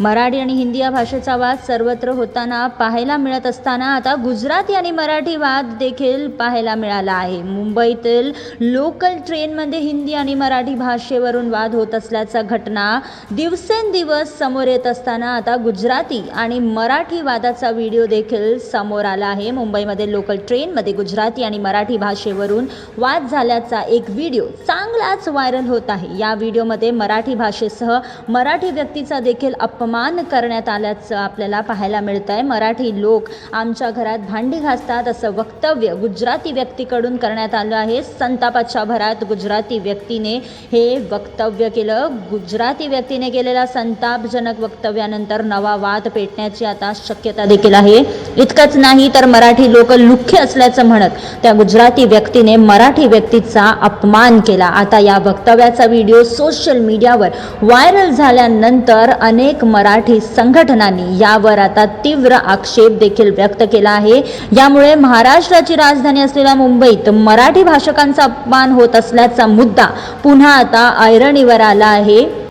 मराठी आणि हिंदी या भाषेचा वाद सर्वत्र होताना पाहायला मिळत असताना आता गुजराती आणि मराठी वाद देखील पाहायला मिळाला आहे. मुंबईतील लोकल ट्रेनमध्ये हिंदी आणि मराठी भाषेवरून वाद होत असल्याचा घटना दिवसेंदिवस समोर येत असताना आता गुजराती आणि मराठी वादाचा व्हिडिओ देखील समोर आला आहे. मुंबईमध्ये लोकल ट्रेनमध्ये गुजराती आणि मराठी भाषेवरून वाद झाल्याचा एक व्हिडिओ चांगलाच व्हायरल होत आहे. या व्हिडिओमध्ये मराठी भाषेसह मराठी व्यक्तीचा देखील अप अपमान करण्यात आल्याचं आपल्याला पाहायला मिळत आहे मराठी लोक आमच्या घरात भांडी घासतात असं वक्तव्य गुजराती व्यक्तीकडून करण्यात आलं आहे. संतापाच्या भरात गुजराती व्यक्तीने हे वक्तव्य केलं. गुजराती व्यक्तीने केलेल्या संतापजनक वक्तव्यानंतर नवा वाद पेटण्याची आता शक्यता देखील आहे. इतकंच नाही तर मराठी लोक लुख्य असल्याचं म्हणत त्या गुजराती व्यक्तीने मराठी व्यक्तीचा अपमान केला. आता या वक्तव्याचा व्हिडिओ सोशल मीडियावर व्हायरल झाल्यानंतर अनेक मराठी संघटनांनी यावर आता तीव्र आक्षेप देखील व्यक्त केला आहे. यामुळे महाराष्ट्राची राजधानी असलेल्या मुंबईत मराठी भाषकांचा अपमान होत असल्याचा मुद्दा पुन्हा आता ऐरणीवर आला आहे.